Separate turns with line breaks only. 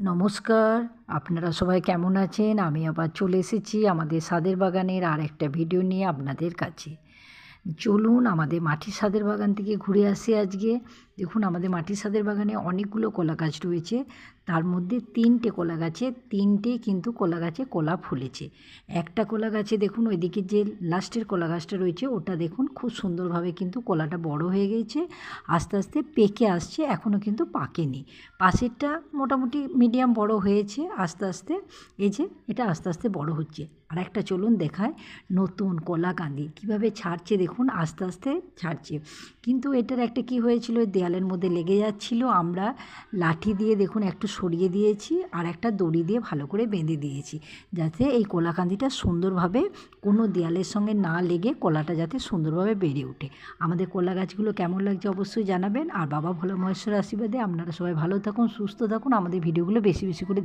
নমস্কার, আপনারা সবাই কেমন আছেন? আমি আবার চলে এসেছি আমাদের সাদের বাগানের আর একটা ভিডিও নিয়ে আপনাদের কাছে। চলুন আমাদের মাটির সাদের বাগান থেকে ঘুরে আসি আজকে। দেখুন, আমাদের মাটির সাদের বাগানে অনেকগুলো কলা গাছ রয়েছে। তার মধ্যে তিনটে কলা গাছে, তিনটে কিন্তু কলা গাছে কলা ফুলেছে। একটা কলা গাছে দেখুন, ওইদিকে যে লাস্টের কলা গাছটা রয়েছে, ওটা দেখুন খুব সুন্দরভাবে কিন্তু কলাটা বড় হয়ে গেছে, আস্তে আস্তে পেকে আসছে এখনও কিন্তু পাকেনি। পাশেরটা মোটামুটি মিডিয়াম বড় হয়েছে, আস্তে আস্তে, এই যে এটা আস্তে আস্তে বড় হচ্ছে। আর একটা চলুন দেখায় নতুন কলা কাঁদি কীভাবে ছাড়ছে দেখুন, আস্তে আস্তে ছাড়ছে। কিন্তু এটার একটা কি হয়েছিল ওই দেয়ালের মধ্যে লেগে যাচ্ছিল, আমরা লাঠি দিয়ে দেখুন একটু সরিয়ে দিয়েছি আর একটা দড়ি দিয়ে ভালো করে বেঁধে দিয়েছি, যাতে এই কলাকান্দিটা সুন্দরভাবে কোনো দেয়ালের সঙ্গে না লেগে কলাটা যাতে সুন্দরভাবে বেড়ে ওঠে। আমাদের কলা গাছগুলো কেমন লাগছে অবশ্যই জানাবেন, আর বাবা ভোলা মহেশ্বর আশীর্বাদে আপনারা সবাই ভালো থাকুন, সুস্থ থাকুন, আমাদের ভিডিওগুলো বেশি বেশি করে